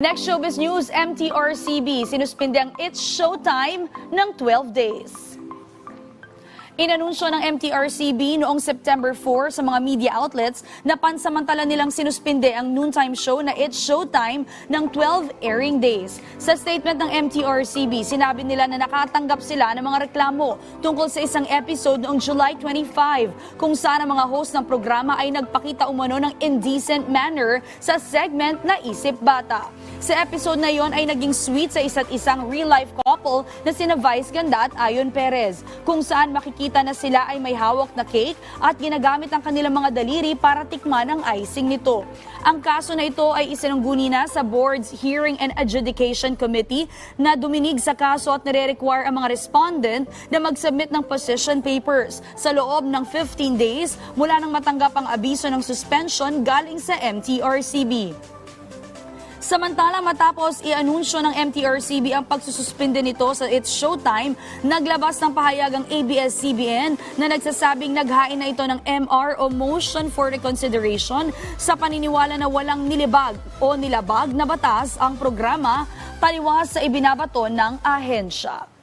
Next showbiz news, MTRCB sinuspinde ang It's Showtime ng 12 days. Inanunsyo ng MTRCB noong September 4 sa mga media outlets na pansamantala nilang sinuspinde ang noontime show na It's Showtime ng 12 airing days. Sa statement ng MTRCB, sinabi nila na nakatanggap sila ng mga reklamo tungkol sa isang episode noong July 25 kung saan ang mga host ng programa ay nagpakita umano ng indecent manner sa segment na Isip Bata. Sa episode na yon ay naging sweet sa isa't isang real-life couple na sina Vice Ganda at Ayon Perez, kung saan makikita na sila ay may hawak na cake at ginagamit ang kanilang mga daliri para tikman ang icing nito. Ang kaso na ito ay isinungguni na sa Board's Hearing and Adjudication Committee na duminig sa kaso at nire-require ang mga respondent na mag-submit ng position papers sa loob ng 15 days mula nang matanggap ang abiso ng suspension galing sa MTRCB. Samantala matapos i-anunsyo ng MTRCB ang pagsususpinde nito sa It's Showtime, naglabas ng pahayag ang ABS-CBN na nagsasabing naghain na ito ng MR o Motion for Reconsideration sa paniniwala na walang nilibag o nilabag na batas ang programa taliwas sa ibinabato ng ahensya.